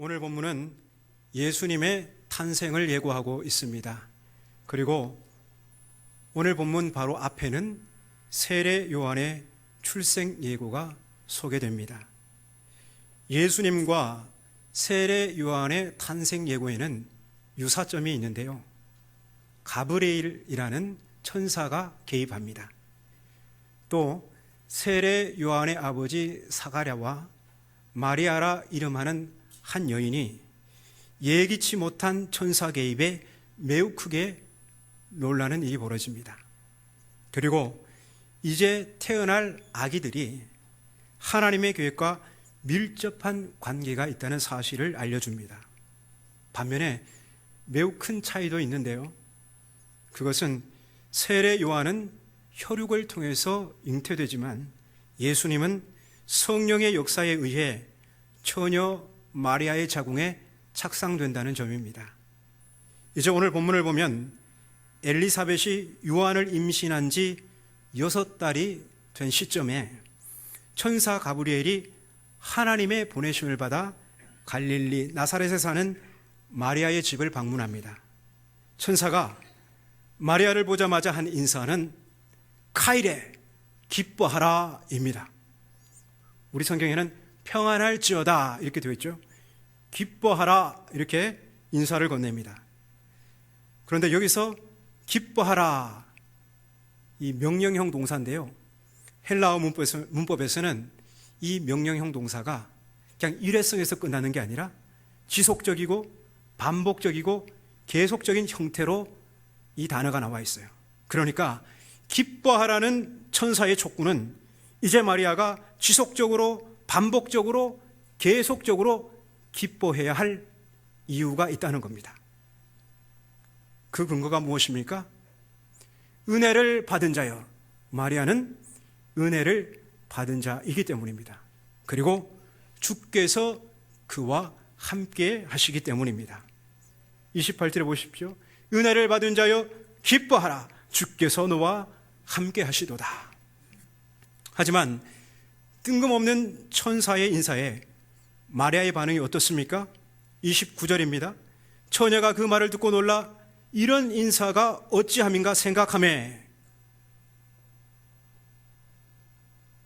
오늘 본문은 예수님의 탄생을 예고하고 있습니다. 그리고 오늘 본문 바로 앞에는 세례 요한의 출생 예고가 소개됩니다. 예수님과 세례 요한의 탄생 예고에는 유사점이 있는데요. 가브레일이라는 천사가 개입합니다. 또 세례 요한의 아버지 사가랴와 마리아라 이름하는 한 여인이 예기치 못한 천사 개입에 매우 크게 놀라는 일이 벌어집니다. 그리고 이제 태어날 아기들이 하나님의 계획과 밀접한 관계가 있다는 사실을 알려줍니다. 반면에 매우 큰 차이도 있는데요. 그것은 세례 요한은 혈육을 통해서 잉태되지만 예수님은 성령의 역사에 의해 처녀 마리아의 자궁에 착상된다는 점입니다. 이제 오늘 본문을 보면 엘리사벳이 요한을 임신한 지 여섯 달이 된 시점에 천사 가브리엘이 하나님의 보내심을 받아 갈릴리 나사렛에 사는 마리아의 집을 방문합니다. 천사가 마리아를 보자마자 한 인사는 카이레 기뻐하라입니다. 우리 성경에는 평안할지어다 이렇게 되어 있죠. 기뻐하라 이렇게 인사를 건넵니다. 그런데 여기서 기뻐하라 이 명령형 동사인데요. 헬라어 문법에서 는 이 명령형 동사가 그냥 일회성에서 끝나는 게 아니라 지속적이고 반복적이고 계속적인 형태로 이 단어가 나와 있어요. 그러니까 기뻐하라는 천사의 촉구는 이제 마리아가 지속적으로 반복적으로 계속적으로 기뻐해야 할 이유가 있다는 겁니다. 그 근거가 무엇입니까? 은혜를 받은 자여. 마리아는 은혜를 받은 자이기 때문입니다. 그리고 주께서 그와 함께 하시기 때문입니다. 28절에 보십시오. 은혜를 받은 자여 기뻐하라. 주께서 너와 함께 하시도다. 하지만 뜬금없는 천사의 인사에 마리아의 반응이 어떻습니까? 29절입니다. 처녀가 그 말을 듣고 놀라 이런 인사가 어찌함인가 생각함에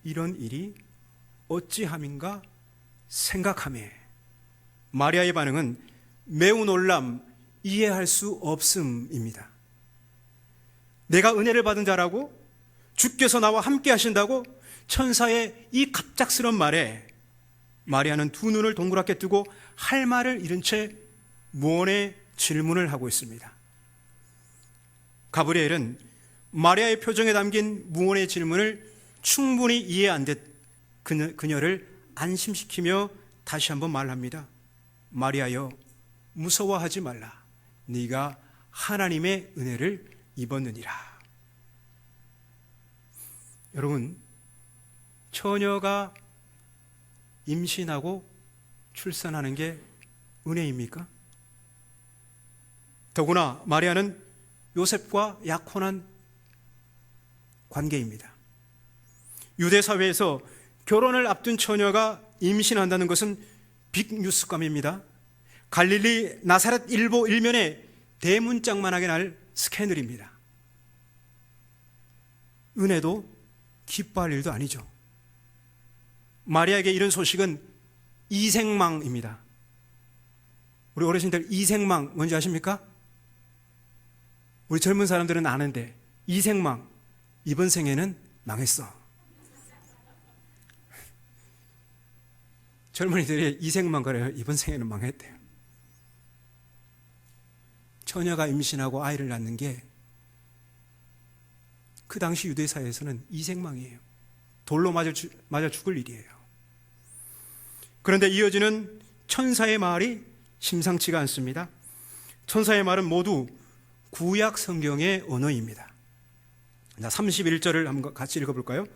이런 일이 어찌함인가 생각함에 마리아의 반응은 매우 놀람 이해할 수 없음입니다. 내가 은혜를 받은 자라고 주께서 나와 함께 하신다고 천사의 이 갑작스런 말에 마리아는 두 눈을 동그랗게 뜨고 할 말을 잃은 채 무언의 질문을 하고 있습니다. 가브리엘은 마리아의 표정에 담긴 무언의 질문을 충분히 이해 안듯 그녀 를 안심시키며 다시 한번 말합니다. 마리아여 무서워하지 말라. 네가 하나님의 은혜를 입었느니라. 여러분 처녀가 임신하고 출산하는 게 은혜입니까? 더구나 마리아는 요셉과 약혼한 관계입니다. 유대 사회에서 결혼을 앞둔 처녀가 임신한다는 것은 빅뉴스감입니다. 갈릴리 나사렛 일보 일면에 대문짝만하게 날 스캔들입니다. 은혜도 기뻐할 일도 아니죠. 마리아에게 이런 소식은 이생망입니다. 우리 어르신들 이생망 뭔지 아십니까? 우리 젊은 사람들은 아는데 이생망 이번 생에는 망했어. 젊은이들이 이생망 그래요. 이번 생에는 망했대요. 처녀가 임신하고 아이를 낳는 게 그 당시 유대 사회에서는 이생망이에요. 돌로 맞아, 맞아 죽을 일이에요. 그런데 이어지는 천사의 말이 심상치가 않습니다. 천사의 말은 모두 구약 성경의 언어입니다. 자, 31절을 한번 같이 읽어볼까요?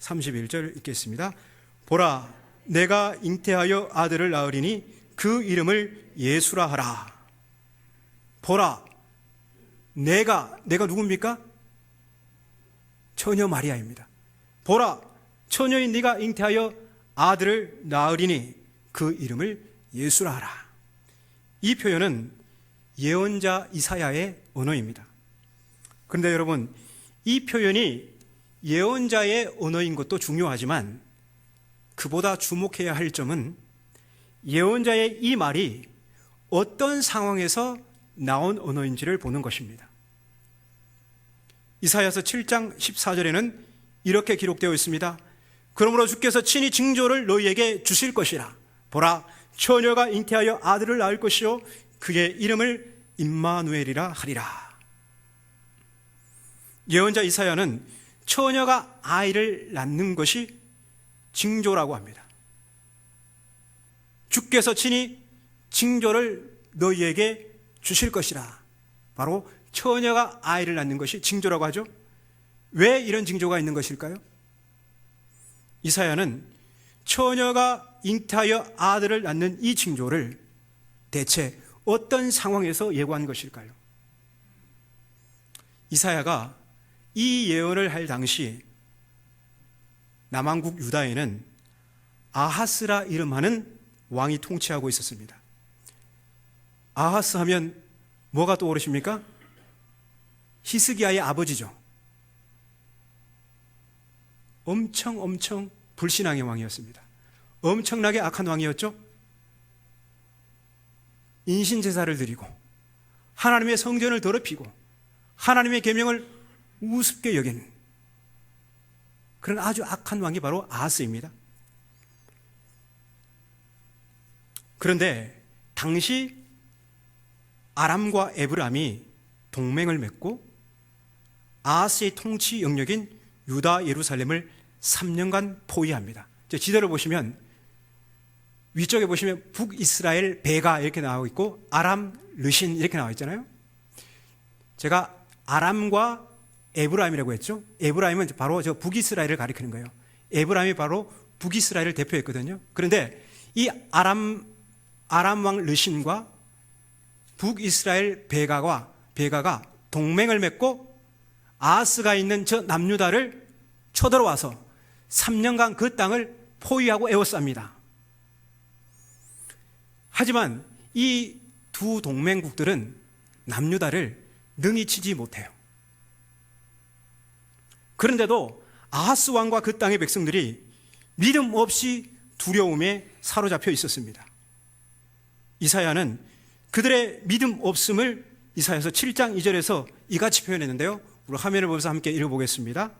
31절 읽겠습니다. 보라, 내가 잉태하여 아들을 낳으리니 그 이름을 예수라 하라. 보라, 내가, 내가 누굽니까? 처녀 마리아입니다. 보라, 처녀인 네가 잉태하여 아들을 낳으리니 그 이름을 예수라 하라. 이 표현은 예언자 이사야의 언어입니다. 그런데 여러분, 이 표현이 예언자의 언어인 것도 중요하지만 그보다 주목해야 할 점은 예언자의 이 말이 어떤 상황에서 나온 언어인지를 보는 것입니다. 이사야서 7장 14절에는 이렇게 기록되어 있습니다. 그러므로 주께서 친히 징조를 너희에게 주실 것이라. 보라, 처녀가 잉태하여 아들을 낳을 것이요 그의 이름을 임마누엘이라 하리라. 예언자 이사야는 처녀가 아이를 낳는 것이 징조라고 합니다. 주께서 친히 징조를 너희에게 주실 것이라. 바로 처녀가 아이를 낳는 것이 징조라고 하죠. 왜 이런 징조가 있는 것일까요? 이사야는 처녀가 잉태하여 아들을 낳는 이 징조를 대체 어떤 상황에서 예고한 것일까요? 이사야가 이 예언을 할 당시 남왕국 유다에는 아하스라 이름하는 왕이 통치하고 있었습니다. 아하스 하면 뭐가 떠오르십니까? 히스기야의 아버지죠. 엄청 엄청 불신앙의 왕이었습니다. 엄청나게 악한 왕이었죠. 인신 제사를 드리고 하나님의 성전을 더럽히고 하나님의 계명을 우습게 여기는 그런 아주 악한 왕이 바로 아하스입니다. 그런데 당시 아람과 에브람이 동맹을 맺고 아하스의 통치 영역인 유다 예루살렘을 3년간 포위합니다. 지도를 보시면 위쪽에 보시면 북이스라엘 베가 이렇게 나오고 있고 아람 르신 이렇게 나와 있잖아요. 제가 아람과 에브라임이라고 했죠. 에브라임은 바로 저 북이스라엘을 가리키는 거예요. 에브라임이 바로 북이스라엘을 대표했거든요. 그런데 이 아람 아람 왕 르신과 북이스라엘 베가와 베가가 동맹을 맺고 아스가 있는 저 남유다를 쳐들어와서 3년간 그 땅을 포위하고 에워쌉니다. 하지만 이 두 동맹국들은 남유다를 능히 치지 못해요. 그런데도 아하스 왕과 그 땅의 백성들이 믿음 없이 두려움에 사로잡혀 있었습니다. 이사야는 그들의 믿음 없음을 이사야서 7장 2절에서 이같이 표현했는데요. 우리 화면을 보면서 함께 읽어보겠습니다.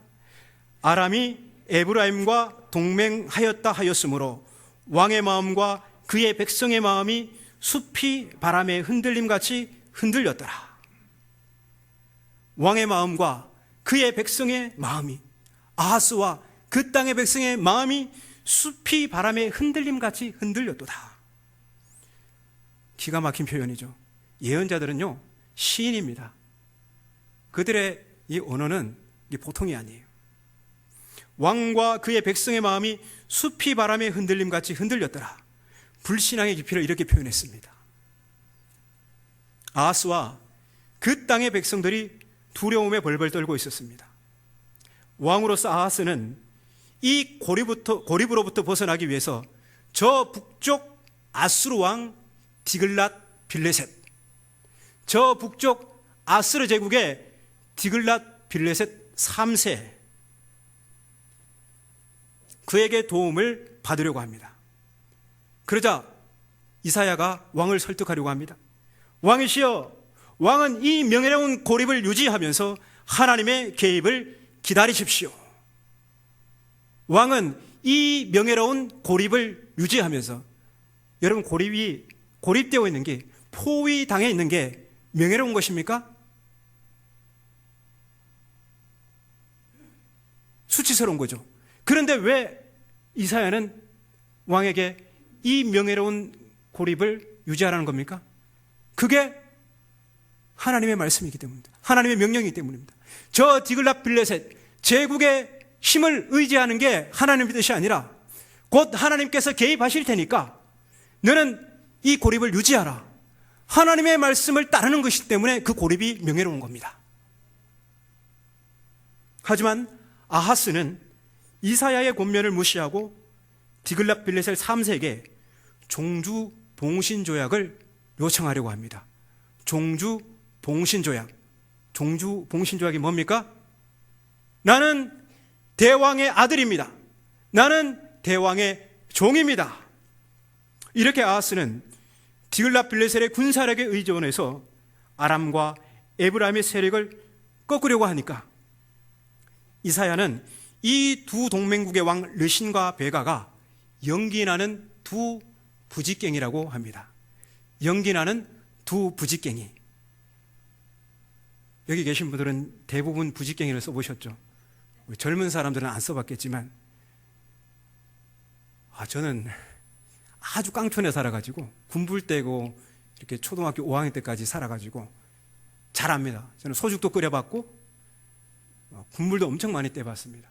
아람이 에브라임과 동맹하였다 하였으므로 왕의 마음과 그의 백성의 마음이 숲이 바람에 흔들림 같이 흔들렸더라. 왕의 마음과 그의 백성의 마음이 아하스와 그 땅의 백성의 마음이 숲이 바람에 흔들림 같이 흔들렸도다. 기가 막힌 표현이죠. 예언자들은요, 시인입니다. 그들의 이 언어는 보통이 아니에요. 왕과 그의 백성의 마음이 숲이 바람에 흔들림 같이 흔들렸더라. 불신앙의 깊이를 이렇게 표현했습니다. 아하스와 그 땅의 백성들이 두려움에 벌벌 떨고 있었습니다. 왕으로서 아하스는 이 고립부터, 고립으로부터 벗어나기 위해서 저 북쪽 아수르 왕 디글랏 빌레셋, 저 북쪽 아스르 제국의 디글랏 빌레셋 3세, 그에게 도움을 받으려고 합니다. 그러자 이사야가 왕을 설득하려고 합니다. 왕이시여, 왕은 이 명예로운 고립을 유지하면서 하나님의 개입을 기다리십시오. 왕은 이 명예로운 고립을 유지하면서 여러분 고립이 고립되어 있는 게 포위 당해 있는 게 명예로운 것입니까? 수치스러운 거죠. 그런데 왜 이사야는 왕에게 이 명예로운 고립을 유지하라는 겁니까? 그게 하나님의 말씀이기 때문입니다. 하나님의 명령이기 때문입니다. 저 디글라 빌레셋 제국의 힘을 의지하는 게 하나님의 뜻이 아니라 곧 하나님께서 개입하실 테니까 너는 이 고립을 유지하라. 하나님의 말씀을 따르는 것이기 때문에 그 고립이 명예로운 겁니다. 하지만 아하스는 이사야의 권면을 무시하고 디글랍 빌렛을 3세에게 종주 봉신 조약을 요청하려고 합니다. 종주 봉신 조약. 종주 봉신 조약이 뭡니까? 나는 대왕의 아들입니다. 나는 대왕의 종입니다. 이렇게 아하스는 디글라 빌레셀의 군사력에 의존해서 아람과 에브라임의 세력을 꺾으려고 하니까 이사야는 이 두 동맹국의 왕 르신과 베가가 연기나는 두 부직갱이라고 합니다. 연기나는 두 부직갱이. 여기 계신 분들은 대부분 부직갱이를 써보셨죠. 젊은 사람들은 안 써봤겠지만, 아, 저는 아주 깡촌에 살아가지고, 군불 때고, 이렇게 초등학교 5학년 때까지 살아가지고, 잘 압니다. 저는 소죽도 끓여봤고, 어, 군물도 엄청 많이 떼봤습니다.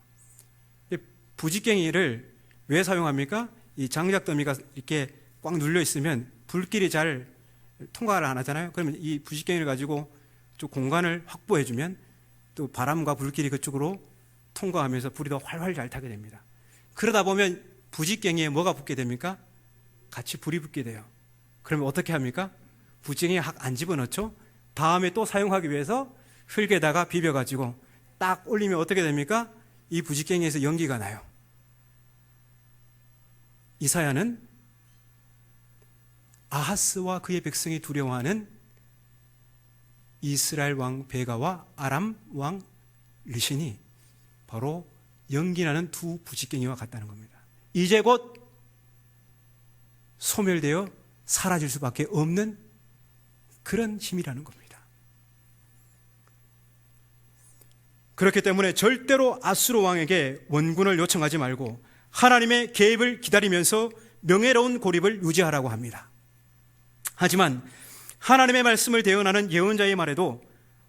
이 부직갱이를 왜 사용합니까? 이 장작 더미가 이렇게 꽉 눌려 있으면 불길이 잘 통과를 안 하잖아요. 그러면 이 부직갱이를 가지고 좀 공간을 확보해 주면 또 바람과 불길이 그쪽으로 통과하면서 불이 더 활활 잘 타게 됩니다. 그러다 보면 부직갱이에 뭐가 붙게 됩니까? 같이 불이 붙게 돼요. 그러면 어떻게 합니까? 부직갱이에 확안 집어넣죠? 다음에 또 사용하기 위해서 흙에다가 비벼가지고 딱 올리면 어떻게 됩니까? 이 부직갱이에서 연기가 나요. 이사야는 아하스와 그의 백성이 두려워하는 이스라엘 왕 베가와 아람 왕 리신이 바로 연기나는 두 부직갱이와 같다는 겁니다. 이제 곧 소멸되어 사라질 수밖에 없는 그런 힘이라는 겁니다. 그렇기 때문에 절대로 아수르 왕에게 원군을 요청하지 말고 하나님의 개입을 기다리면서 명예로운 고립을 유지하라고 합니다. 하지만 하나님의 말씀을 대언하는 예언자의 말에도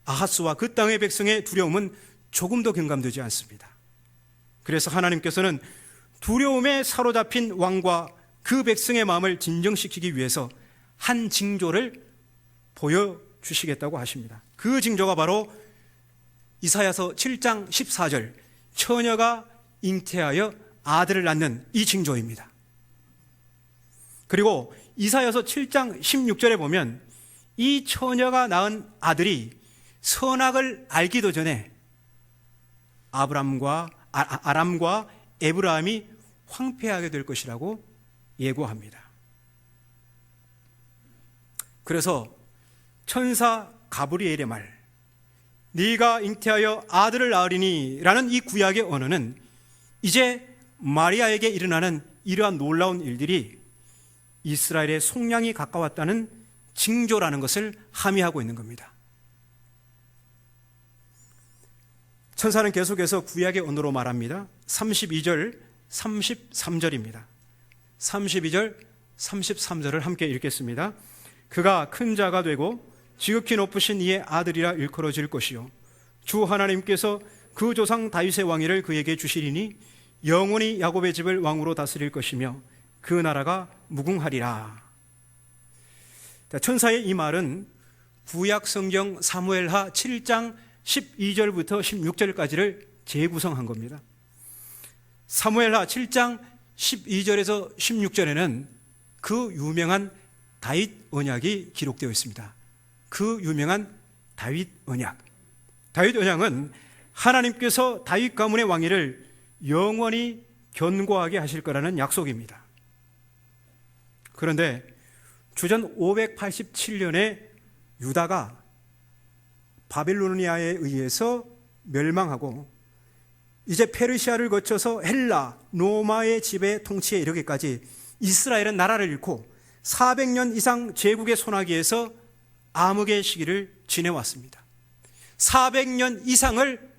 아하스와 그 땅의 백성의 두려움은 조금도 경감되지 않습니다. 그래서 하나님께서는 두려움에 사로잡힌 왕과 그 백성의 마음을 진정시키기 위해서 한 징조를 보여주시겠다고 하십니다. 그 징조가 바로 이사야서 7장 14절 처녀가 잉태하여 아들을 낳는 이 징조입니다. 그리고 이사야서 7장 16절에 보면 이 처녀가 낳은 아들이 선악을 알기도 전에 아브람과 아, 아람과 에브라함이 황폐하게 될 것이라고 예고합니다. 그래서 천사 가브리엘의 말 네가 잉태하여 아들을 낳으리니라는 이 구약의 언어는 이제 마리아에게 일어나는 이러한 놀라운 일들이 이스라엘의 속량이 가까웠다는 징조라는 것을 함의하고 있는 겁니다. 천사는 계속해서 구약의 언어로 말합니다. 32절, 33절입니다. 32절, 33절을 함께 읽겠습니다. 그가 큰 자가 되고 지극히 높으신 이의 아들이라 일컬어질 것이요 주 하나님께서 그 조상 다윗의 왕위를 그에게 주시리니 영원히 야곱의 집을 왕으로 다스릴 것이며 그 나라가 무궁하리라. 천사의 이 말은 구약 성경 사무엘하 7장 12절부터 16절까지를 재구성한 겁니다. 사무엘하 7장 12절에서 16절에는 그 유명한 다윗 언약이 기록되어 있습니다. 그 유명한 다윗 언약. 다윗 언약은 하나님께서 다윗 가문의 왕위를 영원히 견고하게 하실 거라는 약속입니다. 그런데 주전 587년에 유다가 바빌로니아에 의해서 멸망하고 이제 페르시아를 거쳐서 헬라, 로마의 지배 통치에 이르기까지 이스라엘은 나라를 잃고 400년 이상 제국의 소나기에서 암흑의 시기를 지내왔습니다. 400년 이상을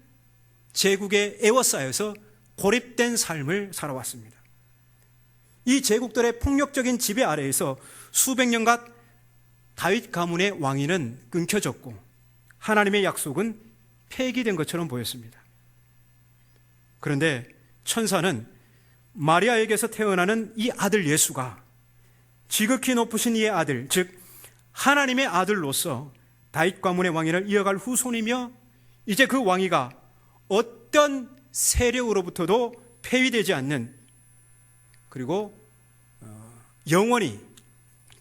제국에 애워싸여서 고립된 삶을 살아왔습니다. 이 제국들의 폭력적인 지배 아래에서 수백 년간 다윗 가문의 왕위는 끊겨졌고 하나님의 약속은 폐기된 것처럼 보였습니다. 그런데 천사는 마리아에게서 태어나는 이 아들 예수가 지극히 높으신 이의 아들, 즉 하나님의 아들로서 다윗 가문의 왕위를 이어갈 후손이며 이제 그 왕위가 어떤 세력으로부터도 폐위되지 않는 그리고 어, 영원히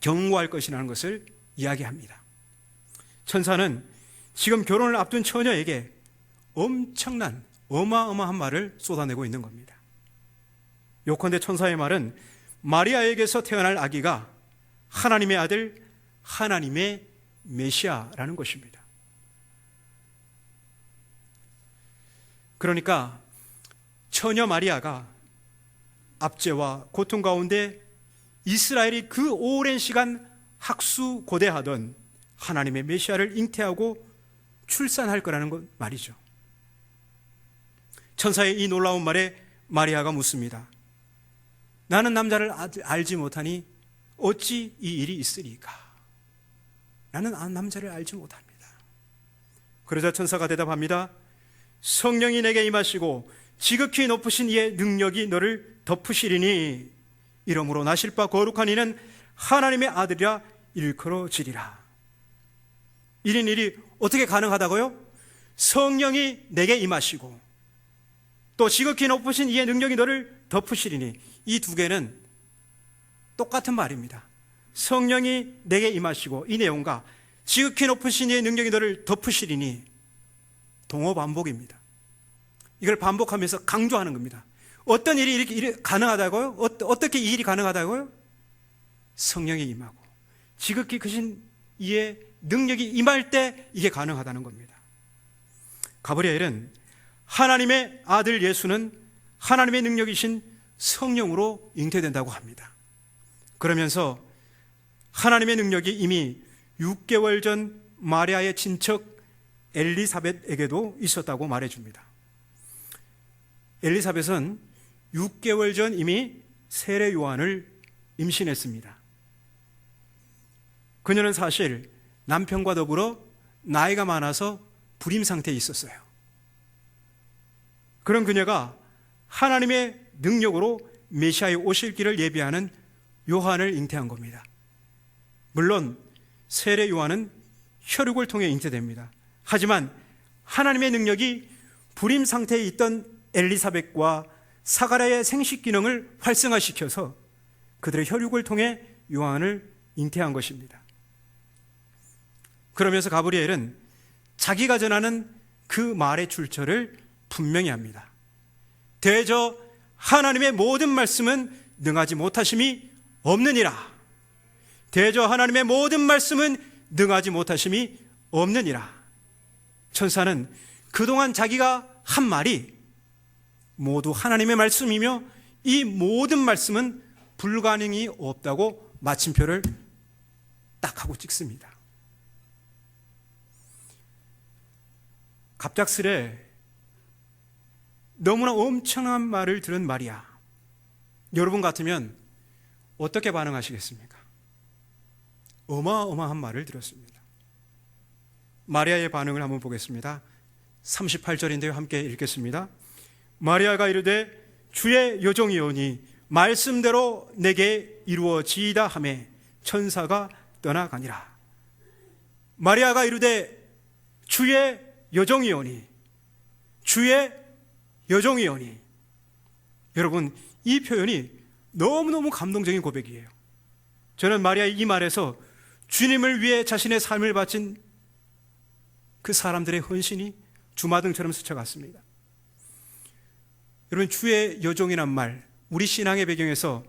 경고할 것이라는 것을 이야기합니다. 천사는 지금 결혼을 앞둔 처녀에게 엄청난 어마어마한 말을 쏟아내고 있는 겁니다. 요컨대 천사의 말은 마리아에게서 태어날 아기가 하나님의 아들, 하나님의 메시아라는 것입니다. 그러니까 처녀 마리아가 압제와 고통 가운데 이스라엘이 그 오랜 시간 학수 고대하던 하나님의 메시아를 잉태하고 출산할 거라는 것 말이죠. 천사의 이 놀라운 말에 마리아가 묻습니다. 나는 남자를 알지 못하니 어찌 이 일이 있으리까? 나는 아, 남자를 알지 못합니다. 그러자 천사가 대답합니다. 성령이 내게 임하시고 지극히 높으신 이의 능력이 너를 덮으시리니 이러므로 나실 바 거룩한 이는 하나님의 아들이라 일컬어지리라. 이런 일이 어떻게 가능하다고요? 성령이 내게 임하시고 또 지극히 높으신 이의 능력이 너를 덮으시리니 이 두 개는 똑같은 말입니다. 성령이 내게 임하시고 이 내용과 지극히 높으신 이의 능력이 너를 덮으시리니 동어 반복입니다. 이걸 반복하면서 강조하는 겁니다. 어떤 일이 이렇게 가능하다고요? 어, 떻게 이 일이 가능하다고요? 성령이 임하고 지극히 크신 이의 능력이 임할 때 이게 가능하다는 겁니다. 가브리엘은 하나님의 아들 예수는 하나님의 능력이신 성령으로 잉태된다고 합니다. 그러면서 하나님의 능력이 이미 6개월 전 마리아의 친척 엘리사벳에게도 있었다고 말해줍니다. 엘리사벳은 6개월 전 이미 세례 요한을 임신했습니다. 그녀는 사실 남편과 더불어 나이가 많아서 불임 상태에 있었어요. 그런 그녀가 하나님의 능력으로 메시아의 오실 길을 예비하는 요한을 잉태한 겁니다. 물론 세례 요한은 혈육을 통해 잉태됩니다. 하지만 하나님의 능력이 불임 상태에 있던 엘리사벳과 사가랴의 생식 기능을 활성화시켜서 그들의 혈육을 통해 요한을 잉태한 것입니다. 그러면서 가브리엘은 자기가 전하는 그 말의 출처를 분명히 합니다. 대저 하나님의 모든 말씀은 능하지 못하심이 없느니라. 대저 하나님의 모든 말씀은 능하지 못하심이 없느니라. 천사는 그동안 자기가 한 말이 모두 하나님의 말씀이며 이 모든 말씀은 불가능이 없다고 마침표를 딱 하고 찍습니다. 갑작스레 너무나 엄청난 말을 들은 말이야. 여러분 같으면 어떻게 반응하시겠습니까? 어마어마한 말을 들었습니다. 마리아의 반응을 한번 보겠습니다. 38절인데요. 함께 읽겠습니다. 마리아가 이르되 주의 여종이오니 말씀대로 내게 이루어지이다 하매 천사가 떠나가니라. 마리아가 이르되 주의 여종이오니 주의 여종이오니 여러분 이 표현이 너무너무 감동적인 고백이에요. 저는 마리아의 이 말에서 주님을 위해 자신의 삶을 바친 그 사람들의 헌신이 주마등처럼 스쳐갔습니다. 여러분, 주의 여종이란 말, 우리 신앙의 배경에서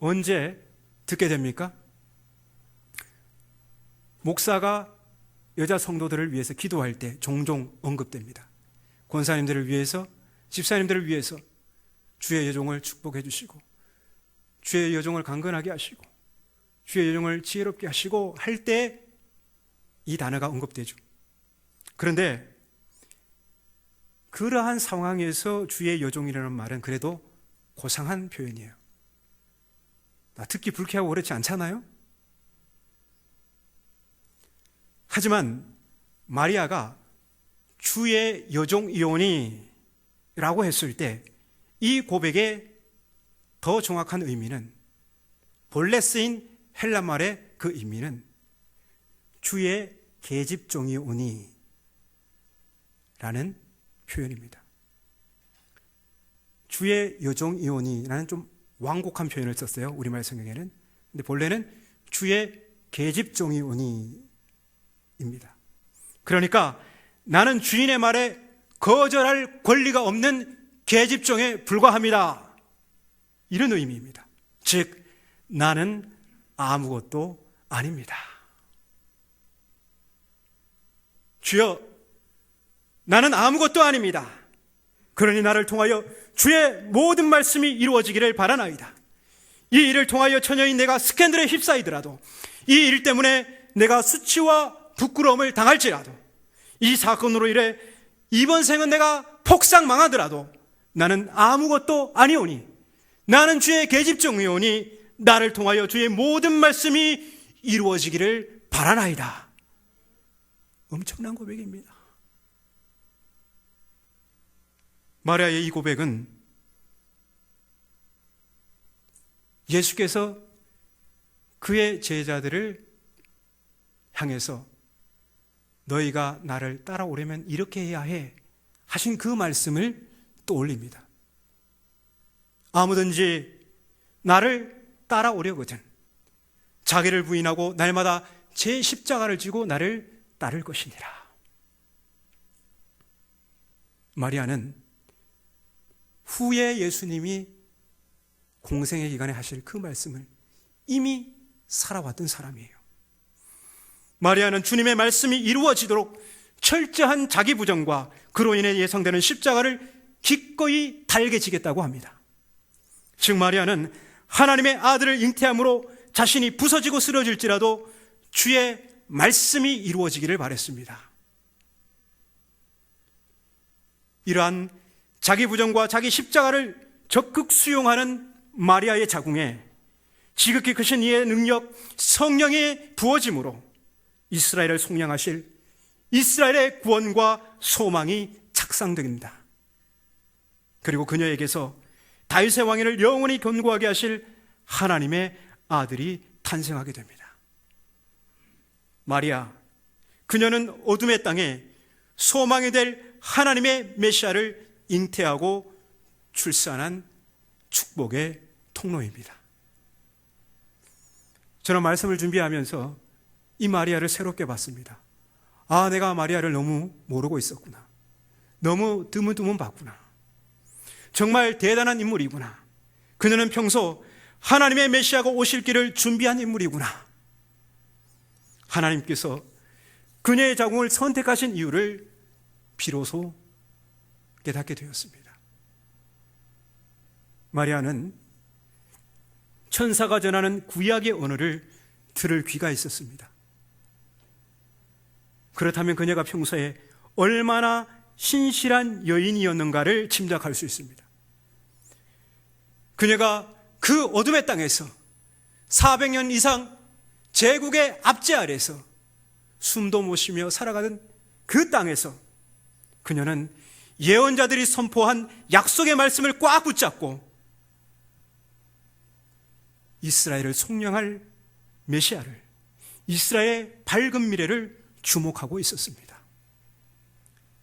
언제 듣게 됩니까? 목사가 여자 성도들을 위해서 기도할 때 종종 언급됩니다. 권사님들을 위해서, 집사님들을 위해서 주의 여종을 축복해 주시고, 주의 여종을 강건하게 하시고, 주의 여종을 지혜롭게 하시고 할 때 이 단어가 언급되죠. 그런데 그러한 상황에서 주의 여종이라는 말은 그래도 고상한 표현이에요. 특히 불쾌하고 그렇지 않잖아요? 하지만 마리아가 주의 여종 이온이 라고 했을 때 이 고백의 더 정확한 의미는 본래 쓰인 헬라 말의 그 의미는 주의 계집종이 오니 라는 표현입니다. 주의 여종 이 오니라는 좀 완곡한 표현을 썼어요. 우리말 성경에는. 근데 본래는 주의 계집종이 오니입니다. 그러니까 나는 주인의 말에 거절할 권리가 없는 계집종에 불과합니다. 이런 의미입니다. 즉, 나는 아무것도 아닙니다. 주여, 나는 아무것도 아닙니다. 그러니 나를 통하여 주의 모든 말씀이 이루어지기를 바라나이다. 이 일을 통하여 처녀인 내가 스캔들에 휩싸이더라도 이 일 때문에 내가 수치와 부끄러움을 당할지라도 이 사건으로 인해 이번 생은 내가 폭삭 망하더라도 나는 아무것도 아니오니 나는 주의 계집종이오니 나를 통하여 주의 모든 말씀이 이루어지기를 바라나이다. 엄청난 고백입니다. 마리아의 이 고백은 예수께서 그의 제자들을 향해서 너희가 나를 따라오려면 이렇게 해야 해 하신 그 말씀을 떠올립니다. 아무든지 나를 따라오려거든 자기를 부인하고 날마다 제 십자가를 지고 나를 따를 것이니라. 마리아는 후에 예수님이 공생의 기간에 하실 그 말씀을 이미 살아왔던 사람이에요. 마리아는 주님의 말씀이 이루어지도록 철저한 자기 부정과 그로 인해 예상되는 십자가를 기꺼이 달게 지겠다고 합니다. 즉 마리아는 하나님의 아들을 잉태함으로 자신이 부서지고 쓰러질지라도 주의 말씀이 이루어지기를 바랬습니다. 이러한 자기 부정과 자기 십자가를 적극 수용하는 마리아의 자궁에 지극히 크신 이의 능력, 성령의 부어짐으로 이스라엘을 속량하실 이스라엘의 구원과 소망이 착상됩니다. 그리고 그녀에게서 다윗의 왕위를 영원히 견고하게 하실 하나님의 아들이 탄생하게 됩니다. 마리아, 그녀는 어둠의 땅에 소망이 될 하나님의 메시아를 잉태하고 출산한 축복의 통로입니다. 저는 말씀을 준비하면서 이 마리아를 새롭게 봤습니다. 아, 내가 마리아를 너무 모르고 있었구나. 너무 드문드문 봤구나. 정말 대단한 인물이구나. 그녀는 평소 하나님의 메시아가 오실 길을 준비한 인물이구나. 하나님께서 그녀의 자궁을 선택하신 이유를 비로소 깨닫게 되었습니다. 마리아는 천사가 전하는 구약의 언어를 들을 귀가 있었습니다. 그렇다면 그녀가 평소에 얼마나 신실한 여인이었는가를 짐작할 수 있습니다. 그녀가 그 어둠의 땅에서 400년 이상 제국의 압제 아래서 숨도 못 쉬며 살아가는 그 땅에서 그녀는 예언자들이 선포한 약속의 말씀을 꽉 붙잡고 이스라엘을 속량할 메시아를 이스라엘의 밝은 미래를 주목하고 있었습니다.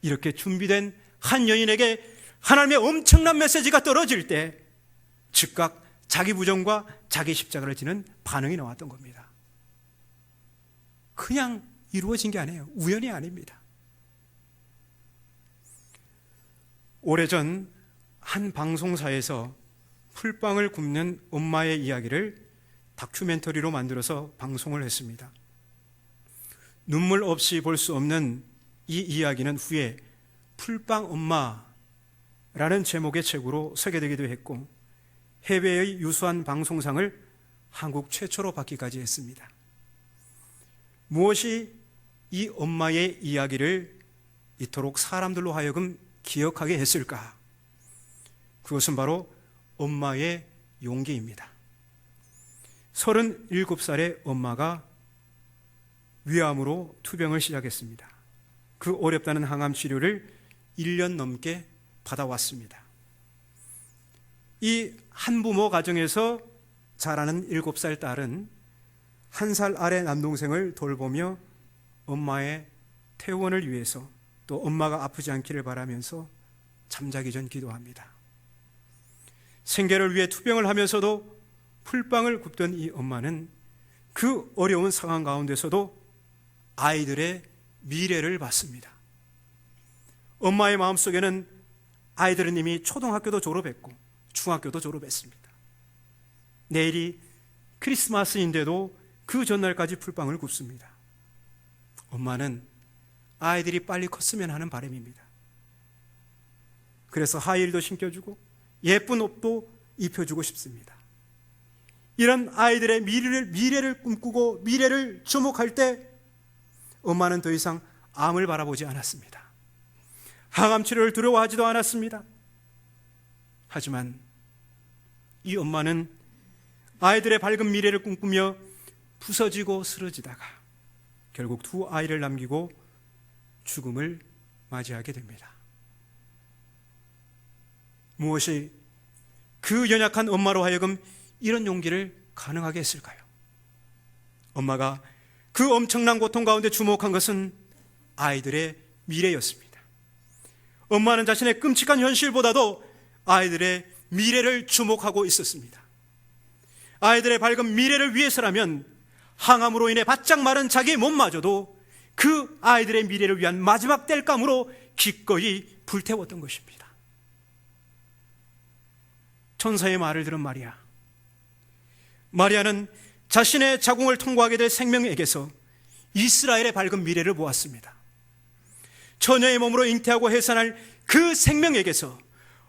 이렇게 준비된 한 여인에게 하나님의 엄청난 메시지가 떨어질 때 즉각 자기 부정과 자기 십자가를 지는 반응이 나왔던 겁니다. 그냥 이루어진 게 아니에요. 우연이 아닙니다. 오래전 한 방송사에서 풀빵을 굽는 엄마의 이야기를 다큐멘터리로 만들어서 방송을 했습니다. 눈물 없이 볼 수 없는 이 이야기는 후에 풀빵 엄마라는 제목의 책으로 소개되기도 했고 해외의 유수한 방송상을 한국 최초로 받기까지 했습니다. 무엇이 이 엄마의 이야기를 이토록 사람들로 하여금 기억하게 했을까? 그것은 바로 엄마의 용기입니다. 37살의 엄마가 위암으로 투병을 시작했습니다. 그 어렵다는 항암 치료를 1년 넘게 받아왔습니다. 이 한부모 가정에서 자라는 7살 딸은 한 살 아래 남동생을 돌보며 엄마의 퇴원을 위해서 또 엄마가 아프지 않기를 바라면서 잠자기 전 기도합니다. 생계를 위해 투병을 하면서도 풀빵을 굽던 이 엄마는 그 어려운 상황 가운데서도 아이들의 미래를 봤습니다. 엄마의 마음속에는 아이들은 이미 초등학교도 졸업했고 중학교도 졸업했습니다. 내일이 크리스마스인데도 그 전날까지 풀빵을 굽습니다. 엄마는 아이들이 빨리 컸으면 하는 바람입니다. 그래서 하일도 신겨주고 예쁜 옷도 입혀주고 싶습니다. 이런 아이들의 미래를, 미래를 꿈꾸고 미래를 주목할 때 엄마는 더 이상 암을 바라보지 않았습니다. 항암 치료를 두려워하지도 않았습니다. 하지만 이 엄마는 아이들의 밝은 미래를 꿈꾸며 부서지고 쓰러지다가 결국 두 아이를 남기고 죽음을 맞이하게 됩니다. 무엇이 그 연약한 엄마로 하여금 이런 용기를 가능하게 했을까요? 엄마가 그 엄청난 고통 가운데 주목한 것은 아이들의 미래였습니다. 엄마는 자신의 끔찍한 현실보다도 아이들의 미래를 주목하고 있었습니다. 아이들의 밝은 미래를 위해서라면 항암으로 인해 바짝 마른 자기의 몸마저도 그 아이들의 미래를 위한 마지막 땔감으로 기꺼이 불태웠던 것입니다. 천사의 말을 들은 마리아. 마리아는 자신의 자궁을 통과하게 될 생명에게서 이스라엘의 밝은 미래를 보았습니다. 처녀의 몸으로 잉태하고 해산할 그 생명에게서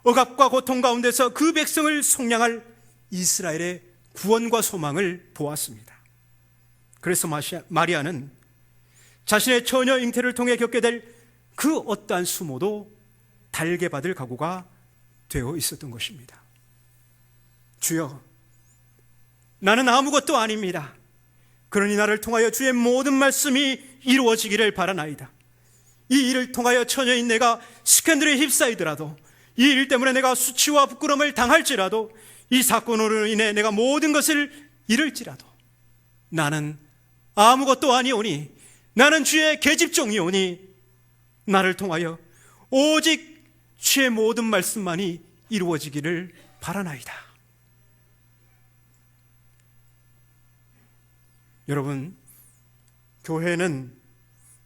억압과 고통 가운데서 그 백성을 속량할 이스라엘의 구원과 소망을 보았습니다. 그래서 마리아는 자신의 처녀 잉태를 통해 겪게 될 그 어떠한 수모도 달게 받을 각오가 되어 있었던 것입니다. 주여, 나는 아무것도 아닙니다. 그러니 나를 통하여 주의 모든 말씀이 이루어지기를 바라나이다. 이 일을 통하여 처녀인 내가 스캔들에 휩싸이더라도 이 일 때문에 내가 수치와 부끄러움을 당할지라도 이 사건으로 인해 내가 모든 것을 잃을지라도 나는 아무것도 아니오니 나는 주의 계집종이오니 나를 통하여 오직 주의 모든 말씀만이 이루어지기를 바라나이다. 여러분, 교회는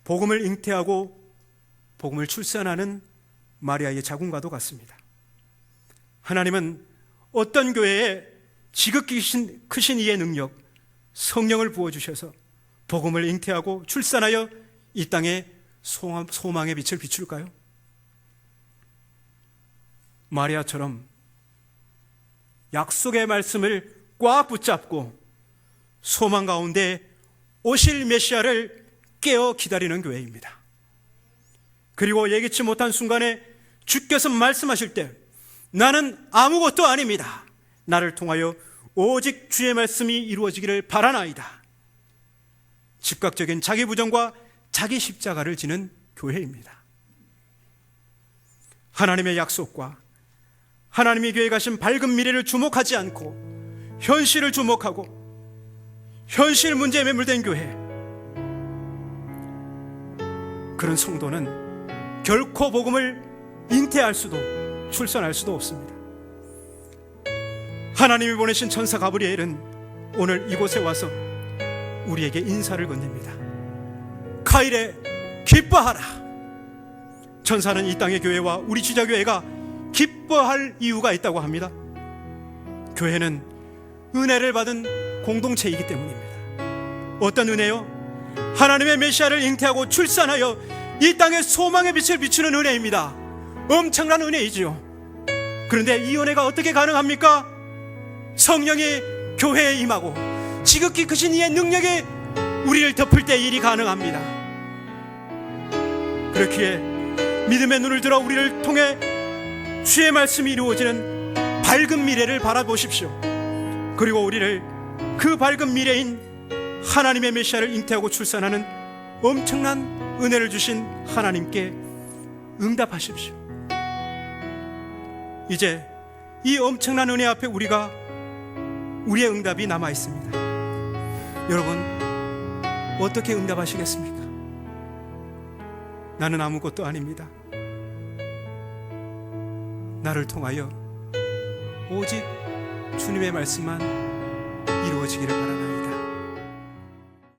복음을 잉태하고 복음을 출산하는 마리아의 자궁과도 같습니다. 하나님은 어떤 교회에 지극히 크신 이의 능력, 성령을 부어주셔서 복음을 잉태하고 출산하여 이 땅에 소망의 빛을 비출까요? 마리아처럼 약속의 말씀을 꽉 붙잡고 소망 가운데 오실 메시아를 깨어 기다리는 교회입니다. 그리고 예기치 못한 순간에 주께서 말씀하실 때 나는 아무것도 아닙니다. 나를 통하여 오직 주의 말씀이 이루어지기를 바라나이다. 즉각적인 자기 부정과 자기 십자가를 지는 교회입니다. 하나님의 약속과 하나님의 교회 가신 밝은 미래를 주목하지 않고 현실을 주목하고 현실 문제에 매몰된 교회 그런 성도는 결코 복음을 잉태할 수도 출산할 수도 없습니다. 하나님이 보내신 천사 가브리엘은 오늘 이곳에 와서 우리에게 인사를 건넵니다. 카일에 기뻐하라. 천사는 이 땅의 교회와 우리 지자교회가 기뻐할 이유가 있다고 합니다. 교회는 은혜를 받은 공동체이기 때문입니다. 어떤 은혜요? 하나님의 메시아를 잉태하고 출산하여 이 땅에 소망의 빛을 비추는 은혜입니다. 엄청난 은혜이지요. 그런데 이 은혜가 어떻게 가능합니까? 성령이 교회에 임하고 지극히 크신 이의 능력이 우리를 덮을 때 일이 가능합니다. 그렇기에 믿음의 눈을 들어 우리를 통해 주의 말씀이 이루어지는 밝은 미래를 바라보십시오. 그리고 우리를 그 밝은 미래인 하나님의 메시아를 잉태하고 출산하는 엄청난 은혜를 주신 하나님께 응답하십시오. 이제 이 엄청난 은혜 앞에 우리가 우리의 응답이 남아 있습니다. 여러분, 어떻게 응답하시겠습니까? 나는 아무것도 아닙니다. 나를 통하여 오직 주님의 말씀만 이루어지기를 바라나이다.